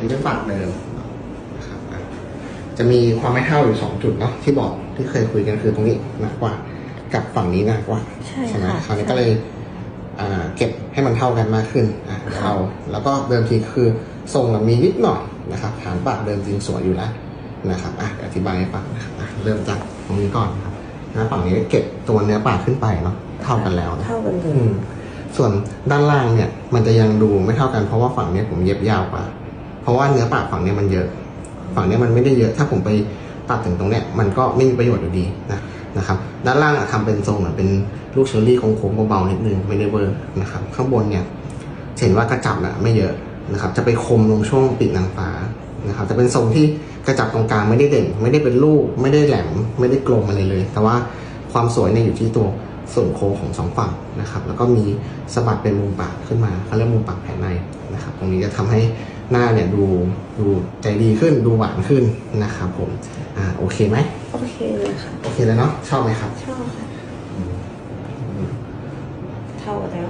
นี่เป็นปากเดิมนะครับอะจะมีความไม่เท่าอยู่สองจุดเนาะที่บอกที่เคยคุยกันคือตรงนี้หนักกว่า กับฝั่งนี้หนักกว่าใช่ไหมค่ะคราวนี้ใช่ก็เลยอ่าเก็บให้มันเท่ากันมากขึ้นอะเดี๋ยวเราแล้วก็เดิมทีคือทรงอะมีนิดหน่อยนะครับฐานปากเดิมจริงสวยอยู่แล้วนะครับอะเดี๋ยวอธิบายให้ฟังนะครับอะเริ่มจากตรงนี้ก่อนนะครับนะฝั่งนี้เก็บตัวเนื้อปากขึ้นไปเนาะเท่ากันแล้วนะเท่ากันเลอืยมส่วนด้านล่างเนี่ยมันจะยังดูไม่เท่ากันเพราะว่าฝั่งเนี้ยผมเย็บยาวกว่าเพ ราะว่าเนื้อปากฝั่งเนี้ยมันเยอะ ฝั่งเนี้ยมันไม่ได้เยอะ ถ้าผมไปตัดถึงตรงเนี้ยมันก็ไม่มีประโยชน์อยู่ดีนะนะครับ ด้านล่างอะทำเป็นทรงอะเป็นลูกเชอร์รี่โค้งๆเบาๆนิดนึงไม่ได้เวอร์นะครับ ข้างบนเนี่ยเห็นว่ากระจับอะไม่เยอะนะครับ จะไปคมลงช่วงปีกนางฟ้านะครับ จะเป็นทรงที่กระจับตรงกลางไม่ได้เด่น ไม่ได้เป็นลูก ไม่ได้แหลม ไม่ได้กลมอะไรเลย แต่ว่าความสวยเนี่ยอยู่ที่ตัวส่วนโค้งของสองฝั่งนะครับ แล้วก็มีสะบัดเป็นมุมปากขึ้นมาเขาเรียกมุมปากภายในนะครับ ตรงนี้จะทำให้ หน้าเนี่ยดูดูใจดีขึ้นดูหวานขึ้นนะครับผมอ่าโอเคไหมโอเคเลยค่ะ โอเคแล้วเนาะชอบไหมครับ ชอบค่ะ เท่าแล้ว